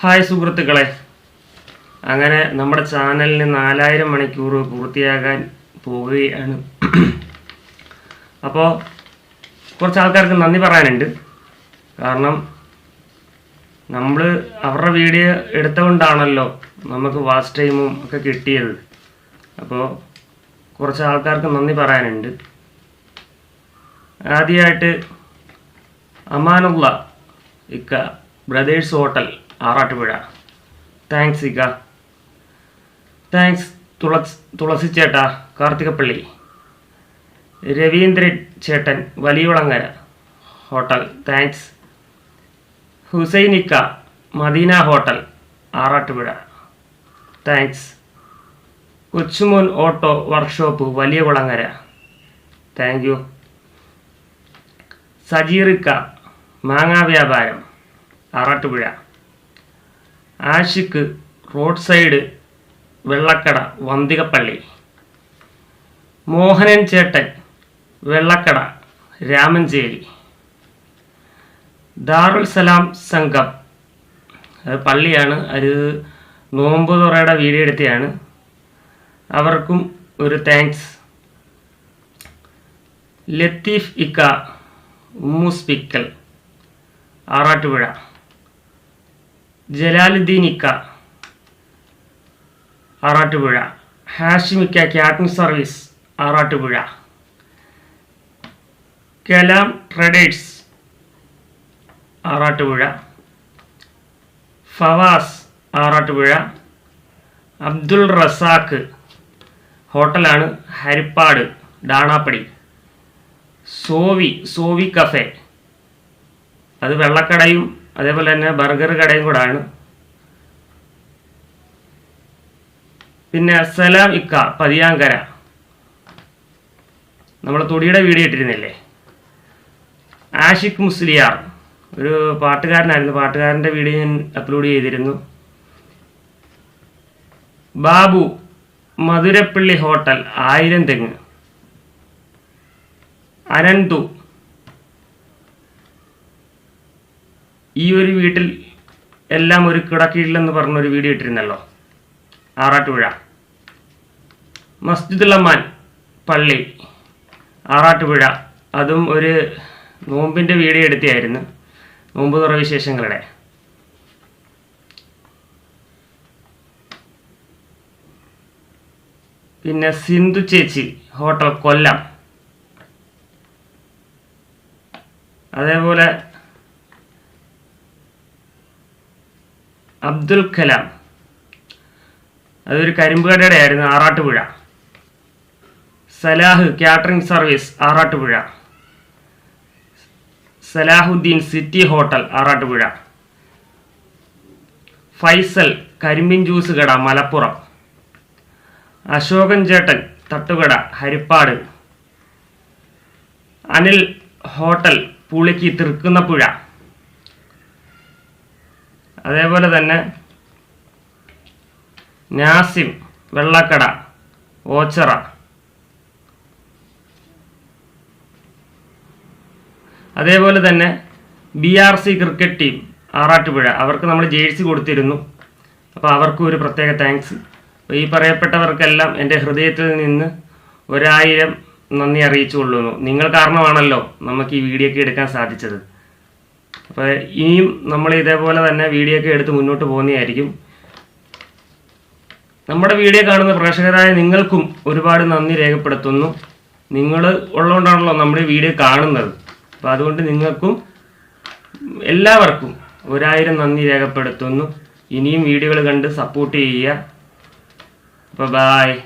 Hi സുഹൃത്തുക്കളെ. അങ്ങനെ നമ്മുടെ ചാനലിന് നാലായിരം മണിക്കൂർ പൂർത്തിയാകാൻ പോവുകയാണ്. അപ്പോൾ കുറച്ച് ആൾക്കാർക്ക് നന്ദി പറയാനുണ്ട്. കാരണം നമ്മൾ അവരുടെ വീഡിയോ എടുത്തുകൊണ്ടാണല്ലോ നമുക്ക് വാച്ച് ടൈമും ഒക്കെ കിട്ടിയത്. അപ്പോൾ കുറച്ച് ആൾക്കാർക്ക് നന്ദി പറയാനുണ്ട്. ആദ്യമായിട്ട് അമാനുള്ള ഇക്ക ബ്രദേഴ്സ് ഹോട്ടൽ. ആറാട്ടുപുഴ. താങ്ക്സ് ഇക്ക. താങ്ക്സ് തുളസ് തുളസി ചേട്ടാ കാർത്തികപ്പള്ളി. രവീന്ദ്രൻ ചേട്ടൻ വലിയുളങ്ങര. ഹോട്ടൽ താങ്ക്സ് ഹുസൈൻ ഇക്ക Madina hotel Arattupuzha. Thanks Kochumon auto workshop Valiya Kulangara thank you സജീറിക്ക മാങ്ങാ വ്യാപാരം ആറാട്ടുപുഴ. ആഷിക്ക് റോഡ് സൈഡ് വെള്ളക്കട വന്തികപ്പള്ളി. മോഹനൻ ചേട്ടൻ വെള്ളക്കട രാമഞ്ചേരി. ദാറുൽ സലാം സംഘം. അത് പള്ളിയാണ്. അത് നോമ്പ് തുറയുടെ വീഡിയോ എടുത്തതാണ്. അവർക്കും ഒരു താങ്ക്സ് ലത്തീഫ് ഇക്ക ഉമ്മുസ്പിക്കൽ ആറാട്ടുപുഴ. ജലാലുദ്ദീൻ ഇക്ക. Arattupuzha. ഹാഷിമിക്ക catering service Arattupuzha. Kalam traders Arattupuzha. Fawaz Arattupuzha. Abdul Razak ഹോട്ടലാണ് ഹരിപ്പാട് ഡാണാപ്പടി. സോവി സോവി കഫേ. അത് വെള്ളക്കടയും അതേപോലെ തന്നെ ബർഗർ കടയും കൂടെ ആണ് പിന്നെ സലാം ഇക്ക പതിയാങ്കര. നമ്മൾ തൊടിയുടെ വീഡിയോ ഇട്ടിരുന്നില്ലേ? ആഷിഖ് മുസ്ലിയാർ ഒരു പാട്ടുകാരനായിരുന്നു. പാട്ടുകാരന്റെ വീഡിയോ ഞാൻ അപ്ലോഡ് ചെയ്തിരുന്നു. ബാബു മധുരപ്പള്ളി ഹോട്ടൽ ആയിരം തെങ്ങ്. അനന്തു ഈ ഒരു വീട്ടിൽ എല്ലാം ഒരു കിടക്കീഴിലെന്ന് പറഞ്ഞൊരു വീഡിയോ ഇട്ടിരുന്നല്ലോ. ആറാട്ടുപുഴ. മസ്ജിദുൽ അമ്മാൻ പള്ളി. ആറാട്ടുപുഴ. അതും ഒരു നോമ്പിന്റെ വീഡിയോ എടുത്തിയായിരുന്നു. നോമ്പ് തുറ വിശേഷങ്ങളുടെ. പിന്നെ സിന്ധു ചേച്ചി ഹോട്ടൽ കൊല്ലം. അതേപോലെ അബ്ദുൽ കലാം. അതൊരു കരിമ്പ് കടയുടെ ആയിരുന്നു Arattupuzha. Salah catering service Arattupuzha. Salahuddin city hotel Arattupuzha. Faisal കരിമ്പിൻ juice കട മലപ്പുറം. അശോകൻ ചേട്ടൻ തട്ടുകട ഹരിപ്പാട്. അനിൽ ഹോട്ടൽ പുളിക്ക് തൃക്കുന്നപ്പുഴ. അതേപോലെ തന്നെ നാസിം വെള്ളക്കട ഓച്ചറ. അതേപോലെ തന്നെ B R C cricket team Arattupuzha. അവർക്ക് നമ്മൾ ജേഴ്സി കൊടുത്തിരുന്നു. അപ്പോൾ അവർക്കും ഒരു പ്രത്യേക താങ്ക്സ്. ഈ പറയപ്പെട്ടവർക്കെല്ലാം എന്റെ ഹൃദയത്തിൽ നിന്ന് ഒരായിരം നന്ദി അറിയിച്ചു കൊള്ളുന്നു നിങ്ങൾ കാരണമാണല്ലോ നമുക്ക് ഈ വീഡിയോ ഒക്കെ എടുക്കാൻ സാധിച്ചത്. അപ്പോൾ ഇനിയും നമ്മൾ ഇതേപോലെ തന്നെ വീഡിയോ ഒക്കെ എടുത്ത് മുന്നോട്ട് പോകുന്നതായിരിക്കും. നമ്മുടെ വീഡിയോ കാണുന്ന പ്രേക്ഷകരായ നിങ്ങൾക്കും ഒരുപാട് നന്ദി രേഖപ്പെടുത്തുന്നു. നിങ്ങൾ ഉള്ളതുകൊണ്ടാണല്ലോ നമ്മുടെ വീഡിയോ കാണുന്നത്. അപ്പോൾ അതുകൊണ്ട് നിങ്ങൾക്കും എല്ലാവർക്കും ഒരായിരം നന്ദി രേഖപ്പെടുത്തുന്നു. ഇനിയും വീഡിയോകൾ കണ്ട് സപ്പോർട്ട് ചെയ്യുക. അപ്പോൾ ബായ്